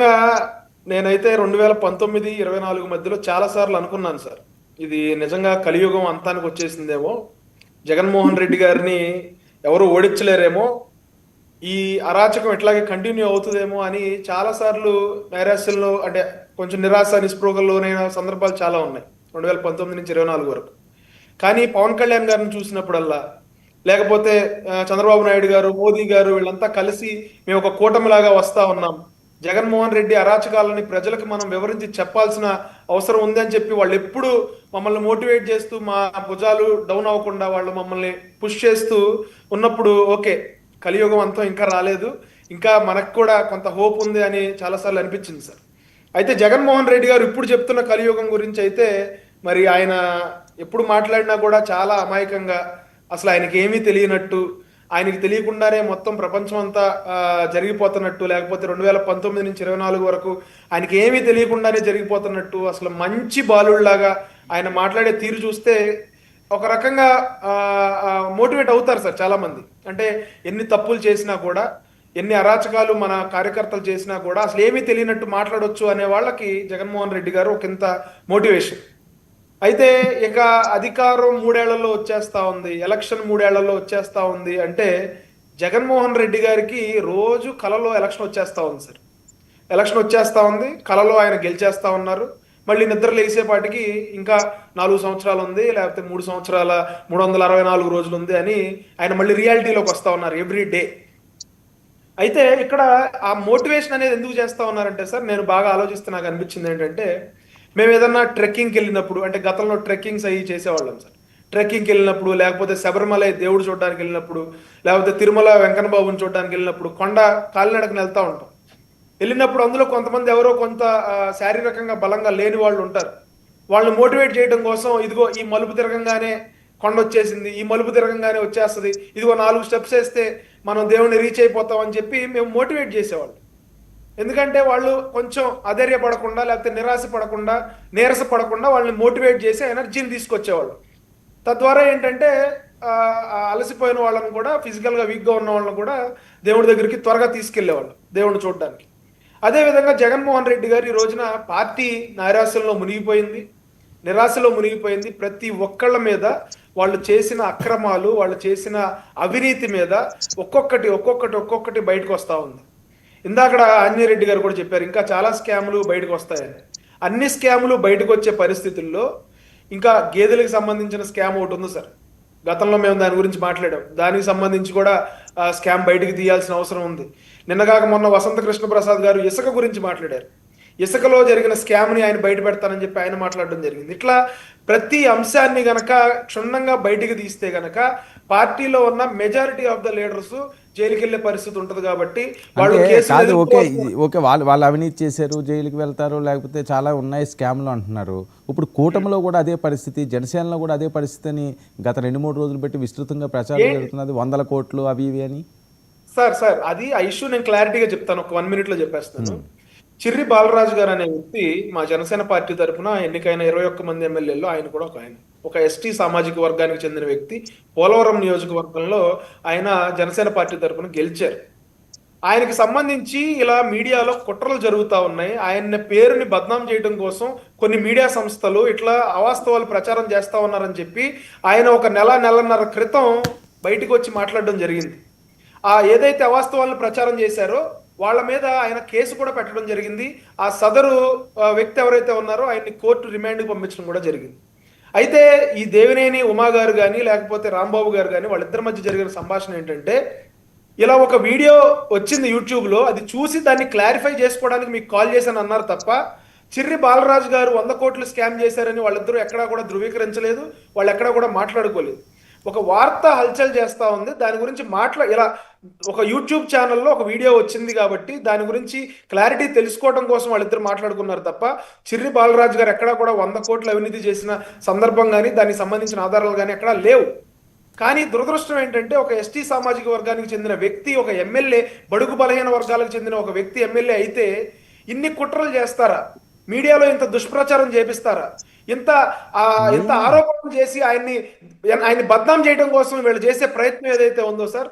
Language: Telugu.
నిజంగా నేనైతే రెండు వేల పంతొమ్మిది ఇరవై నాలుగు మధ్యలో చాలా సార్లు అనుకున్నాను సార్. ఇది నిజంగా కలియుగం అంతానికి వచ్చేసిందేమో. జగన్మోహన్ రెడ్డి గారిని ఎవరు ఓడించలేరేమో. ఈ అరాచకం ఇట్లాగే కంటిన్యూ అవుతుందేమో అని చాలా సార్లు నైరాశ్యంలో అంటే కొంచెం నిరాశ నిస్పృహల్లోనైన సందర్భాలు చాలా ఉన్నాయి. రెండు వేల పంతొమ్మిది నుంచి ఇరవై నాలుగు వరకు. కానీ పవన్ కళ్యాణ్ గారిని చూసినప్పుడల్లా లేకపోతే చంద్రబాబు నాయుడు గారు మోదీ గారు వీళ్ళంతా కలిసి మేము ఒక కూటమిలాగా వస్తా ఉన్నాం. జగన్మోహన్ రెడ్డి అరాచకాలని ప్రజలకు మనం వివరించి చెప్పాల్సిన అవసరం ఉంది అని చెప్పి వాళ్ళు ఎప్పుడు మమ్మల్ని మోటివేట్ చేస్తూ మా భుజాలు డౌన్ అవ్వకుండా వాళ్ళు మమ్మల్ని పుష్ చేస్తూ ఉన్నప్పుడు ఓకే కలియుగం అంతం ఇంకా రాలేదు. ఇంకా మనకు కూడా కొంత హోప్ ఉంది అని చాలాసార్లు అనిపించింది సార్. అయితే జగన్మోహన్ రెడ్డి గారు ఇప్పుడు చెప్తున్న కలియుగం గురించి అయితే మరి ఆయన ఎప్పుడు మాట్లాడినా కూడా చాలా అమాయకంగా అసలు ఆయనకి ఏమీ తెలియనట్టు ఆయనకి తెలియకుండానే మొత్తం ప్రపంచం అంతా జరిగిపోతున్నట్టు లేకపోతే రెండు వేల పంతొమ్మిది నుంచి ఇరవై నాలుగు వరకు ఆయనకి ఏమీ తెలియకుండానే జరిగిపోతున్నట్టు అసలు మంచి బాలుడిలాగా ఆయన మాట్లాడే తీరు చూస్తే ఒక రకంగా మోటివేట్ అవుతారు సార్ చాలా మంది అంటే ఎన్ని తప్పులు చేసినా కూడా ఎన్ని అరాచకాలు మన కార్యకర్తలు చేసినా కూడా అసలు ఏమీ తెలియనట్టు మాట్లాడొచ్చు అనే వాళ్ళకి జగన్మోహన్ రెడ్డి గారు ఒక ఇంత మోటివేషన్. అయితే ఇక అధికారం మూడేళ్ళలో వచ్చేస్తా ఉంది ఎలక్షన్ మూడేళ్ళలో వచ్చేస్తా ఉంది అంటే జగన్మోహన్ రెడ్డి గారికి రోజు కలలో ఎలక్షన్ వచ్చేస్తా ఉంది సార్. ఎలక్షన్ వచ్చేస్తా ఉంది కలలో ఆయన గెలిచేస్తా ఉన్నారు. మళ్ళీ నిద్ర లేసేపాటికి ఇంకా నాలుగు సంవత్సరాలు ఉంది లేకపోతే మూడు సంవత్సరాల మూడు వందల అరవై నాలుగు రోజులు ఉంది అని ఆయన మళ్ళీ రియాలిటీలోకి వస్తా ఉన్నారు ఎవ్రీ డే. అయితే ఇక్కడ ఆ మోటివేషన్ అనేది ఎందుకు చేస్తా ఉన్నారంటే సార్ నేను బాగా ఆలోచిస్తే నాకు అనిపించింది ఏంటంటే మేము ఏదన్నా ట్రెక్కింగ్కి వెళ్ళినప్పుడు అంటే గతంలో ట్రెక్కింగ్స్ అవి చేసేవాళ్ళం సార్. ట్రెక్కింగ్కి వెళ్ళినప్పుడు లేకపోతే శబరిమల దేవుడు చూడడానికి వెళ్ళినప్పుడు లేకపోతే తిరుమల వెంకటబాబుని చూడడానికి వెళ్ళినప్పుడు కొండ కాలినడకని వెళ్తూ ఉంటాం. వెళ్ళినప్పుడు అందులో కొంతమంది ఎవరో కొంత శారీరకంగా బలంగా లేని వాళ్ళు ఉంటారు. వాళ్ళని మోటివేట్ చేయడం కోసం ఇదిగో ఈ మలుపు తిరగంగానే కొండ వచ్చేసింది ఈ మలుపు తిరగంగానే వచ్చేస్తుంది. ఇదిగో నాలుగు స్టెప్స్ వేస్తే మనం దేవుణ్ణి రీచ్ అయిపోతాం అని చెప్పి మేము మోటివేట్ చేసేవాళ్ళు. ఎందుకంటే వాళ్ళు కొంచెం అధైర్యపడకుండా లేకపోతే నిరాశ పడకుండా నీరస పడకుండా వాళ్ళని మోటివేట్ చేసి ఎనర్జీని తీసుకొచ్చేవాళ్ళు. తద్వారా ఏంటంటే అలసిపోయిన వాళ్ళని కూడా ఫిజికల్గా వీక్గా ఉన్న వాళ్ళని కూడా దేవుడి దగ్గరికి త్వరగా తీసుకెళ్ళేవాళ్ళు దేవుడిని చూడడానికి. అదేవిధంగా జగన్మోహన్ రెడ్డి గారు ఈ రోజున పార్టీ నైరాశ్యంలో మునిగిపోయింది. నిరాశలో మునిగిపోయింది. ప్రతి ఒక్కళ్ళ మీద వాళ్ళు చేసిన అక్రమాలు వాళ్ళు చేసిన అవినీతి మీద ఒక్కొక్కటి ఒక్కొక్కటి ఒక్కొక్కటి బయటకు వస్తూ ఉంది. ఇందాకడ ఆంజనేయరెడ్డి గారు కూడా చెప్పారు ఇంకా చాలా స్కాములు బయటకు వస్తాయని. అన్ని స్కాములు బయటకు వచ్చే పరిస్థితుల్లో ఇంకా గేదెలకు సంబంధించిన స్కామ్ ఒకటి ఉంది సార్. గతంలో మేము దాని గురించి మాట్లాడాం. దానికి సంబంధించి కూడా స్కామ్ బయటికి తీయాల్సిన అవసరం ఉంది. నిన్నగాక మొన్న వసంత కృష్ణ ప్రసాద్ గారు ఇసుక గురించి మాట్లాడారు. ఇసుకలో జరిగిన స్కామ్ని ఆయన బయట పెడతానని చెప్పి ఆయన మాట్లాడడం జరిగింది. ఇట్లా ప్రతి అంశాన్ని గనక క్షుణ్ణంగా బయటికి తీస్తే గనక పార్టీలో ఉన్న మెజారిటీ ఆఫ్ ద లీడర్స్ జైలుకి వెళ్ళే పరిస్థితి ఉంటది కాబట్టి వాళ్ళు కాదు ఓకే ఓకే వాళ్ళు వాళ్ళు అవినీతి చేశారు జైలుకి వెళ్తారు లేకపోతే చాలా ఉన్నాయి స్కామ్లు అంటున్నారు. ఇప్పుడు కూటమిలో కూడా అదే పరిస్థితి జనసేనలో కూడా అదే పరిస్థితి అని గత రెండు మూడు రోజులు పెట్టి విస్తృతంగా ప్రచారం జరుగుతున్నది. వందల కోట్లు అవి ఇవి అని? సార్ సార్ అది ఆ ఇష్యూ నేను క్లారిటీగా చెప్తాను. ఒక వన్ మినిట్లో చెప్పేస్తాను చిర్రి బాలరాజు గారు అనే వ్యక్తి మా జనసేన పార్టీ తరఫున ఎన్నికైన ఇరవై ఒక్క మంది ఎమ్మెల్యేలో ఆయన కూడా ఒక ఆయన. ఒక ఎస్టీ సామాజిక వర్గానికి చెందిన వ్యక్తి పోలవరం నియోజకవర్గంలో ఆయన జనసేన పార్టీ తరఫున గెలిచారు. ఆయనకి సంబంధించి ఇలా మీడియాలో కుట్రలు జరుగుతూ ఉన్నాయి. ఆయన పేరుని బద్నాం చేయడం కోసం కొన్ని మీడియా సంస్థలు ఇట్లా అవాస్తవాలు ప్రచారం చేస్తూ ఉన్నారని చెప్పి ఆయన ఒక నెల నెలన్నర క్రితం బయటకు వచ్చి మాట్లాడడం జరిగింది. ఆ ఏదైతే అవాస్తవాలను ప్రచారం చేశారో వాళ్ళ మీద ఆయన కేసు కూడా పెట్టడం జరిగింది. ఆ సదరు వ్యక్తి ఎవరైతే ఉన్నారో ఆయన్ని కోర్టు రిమాండ్కి పంపించడం కూడా జరిగింది. అయితే ఈ దేవినేని ఉమా గారు కానీ లేకపోతే రాంబాబు గారు కానీ వాళ్ళిద్దరి మధ్య జరిగిన సంభాషణ ఏంటంటే ఇలా ఒక వీడియో వచ్చింది యూట్యూబ్లో అది చూసి దాన్ని క్లారిఫై చేసుకోవడానికి మీకు కాల్ చేశాను అన్నారు తప్ప చిర్రి బాలరాజు గారు వంద కోట్లు స్కామ్ చేశారని వాళ్ళిద్దరూ ఎక్కడా కూడా ధృవీకరించలేదు వాళ్ళు ఎక్కడా కూడా మాట్లాడుకోలేదు. ఒక వార్త హల్చల్ చేస్తూ ఉంది. దాని గురించి మాట్లా ఇలా ఒక యూట్యూబ్ ఛానల్లో ఒక వీడియో వచ్చింది కాబట్టి దాని గురించి క్లారిటీ తెలుసుకోవడం కోసం వాళ్ళిద్దరు మాట్లాడుకున్నారు తప్ప చిర్రి బాలరాజు గారు ఎక్కడా కూడా వంద కోట్లు అవినీతి చేసిన సందర్భం కానీ దానికి సంబంధించిన ఆధారాలు కానీ ఎక్కడా లేవు. కానీ దురదృష్టం ఏంటంటే ఒక ఎస్టీ సామాజిక వర్గానికి చెందిన వ్యక్తి ఒక ఎమ్మెల్యే బడుగు బలహీన వర్గాలకు చెందిన ఒక వ్యక్తి ఎమ్మెల్యే అయితే ఇన్ని కుట్రలు చేస్తారా? మీడియాలో ఇంత దుష్ప్రచారం చేపిస్తారా? ఇంత ఆ, ఇంత ఆరోపణలు చేసి ఆయన్ని ఆయన్ని బద్నాం చేయడం కోసం వీళ్ళు చేసే ప్రయత్నం ఏదైతే ఉందో సార్?